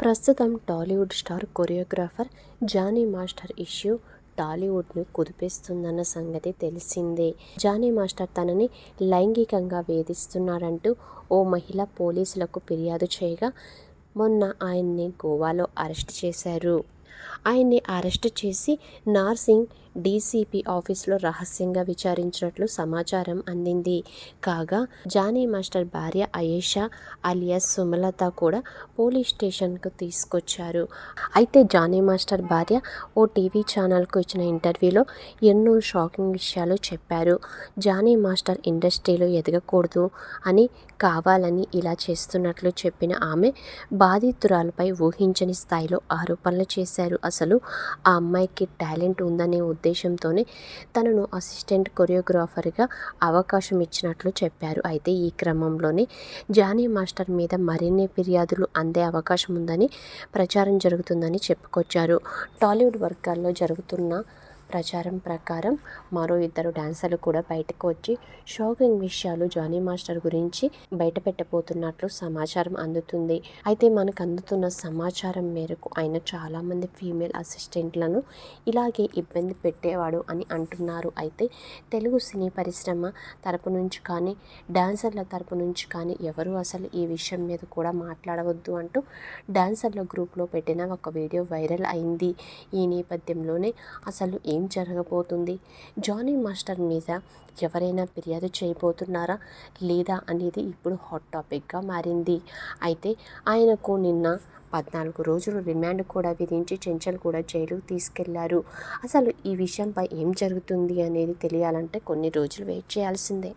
ప్రస్తుతం Tollywood star choreographer Jani master issue టాలీవుడ్ను కుదిపేస్తుందన్న సంగతి తెలిసిందే. జానీ మాస్టర్ తనని లైంగికంగా వేధిస్తున్నాడంటూ ఓ మహిళ పోలీసులకు ఫిర్యాదు చేయగా మొన్న ఆయన్ని గోవాలో అరెస్ట్ చేశారు. ఆయన్ని అరెస్ట్ చేసి నార్సింగ్ డీసీపీ ఆఫీసులో రహస్యంగా విచారించినట్లు సమాచారం అందింది. కాగా జానీ మాస్టర్ భార్య అయేషా అలియాస్ సుమలత కూడా పోలీస్ స్టేషన్కు తీసుకొచ్చారు. అయితే జానీ మాస్టర్ భార్య ఓ టీవీ ఛానల్కు ఇచ్చిన ఇంటర్వ్యూలో ఎన్నో షాకింగ్ విషయాలు చెప్పారు. జానీ మాస్టర్ ఇండస్ట్రీలో ఎదగకూడదు అని కావాలని ఇలా చేస్తున్నట్లు చెప్పిన ఆమె బాధితురాలపై ఊహించని స్థాయిలో ఆరోపణలు చేశారు. అసలు ఆ అమ్మాయికి టాలెంట్ ఉందనే ఉద్దేశంతోనే తనను అసిస్టెంట్ కొరియోగ్రాఫర్గా అవకాశం ఇచ్చినట్లు చెప్పారు. అయితే ఈ క్రమంలోనే జానీ మాస్టర్ మీద మరిన్ని ఫిర్యాదులు అందే అవకాశం ఉందని ప్రచారం జరుగుతుందని చెప్పుకొచ్చారు. టాలీవుడ్ వర్గాల్లో జరుగుతున్న ప్రచారం ప్రకారం మరో ఇద్దరు డాన్సర్లు కూడా బయటకు వచ్చి షాకింగ్ విషయాలు జానీ మాస్టర్ గురించి బయట పెట్టబోతున్నట్లు సమాచారం అందుతుంది. అయితే మనకు అందుతున్న సమాచారం మేరకు ఆయన చాలామంది ఫీమేల్ అసిస్టెంట్లను ఇలాగే ఇబ్బంది పెట్టేవాడు అని అంటున్నారు. అయితే తెలుగు సినీ పరిశ్రమ తరపు నుంచి కానీ డాన్సర్ల తరపు నుంచి కానీ ఎవరు అసలు ఈ విషయం మీద కూడా మాట్లాడవద్దు అంటూ డాన్సర్ల గ్రూప్లో పెట్టిన ఒక వీడియో వైరల్ అయింది. ఈ నేపథ్యంలోనే అసలు ఏం జరగబోతుంది? జానీ మాస్టర్ మీద ఎవరైనా ఫిర్యాదు చేయబోతున్నారా? లేదా అనేది ఇప్పుడు హాట్ టాపిక్గా మారింది. అయితే ఆయనకు నిన్న పద్నాలుగు రోజులు రిమాండ్ కూడా విధించి చెంచల్ కూడా జైలుకు తీసుకెళ్ళారు. అసలు ఈ విషయంపై ఏం జరుగుతుంది అనేది తెలియాలంటే కొన్ని రోజులు వెయిట్ చేయాల్సిందే.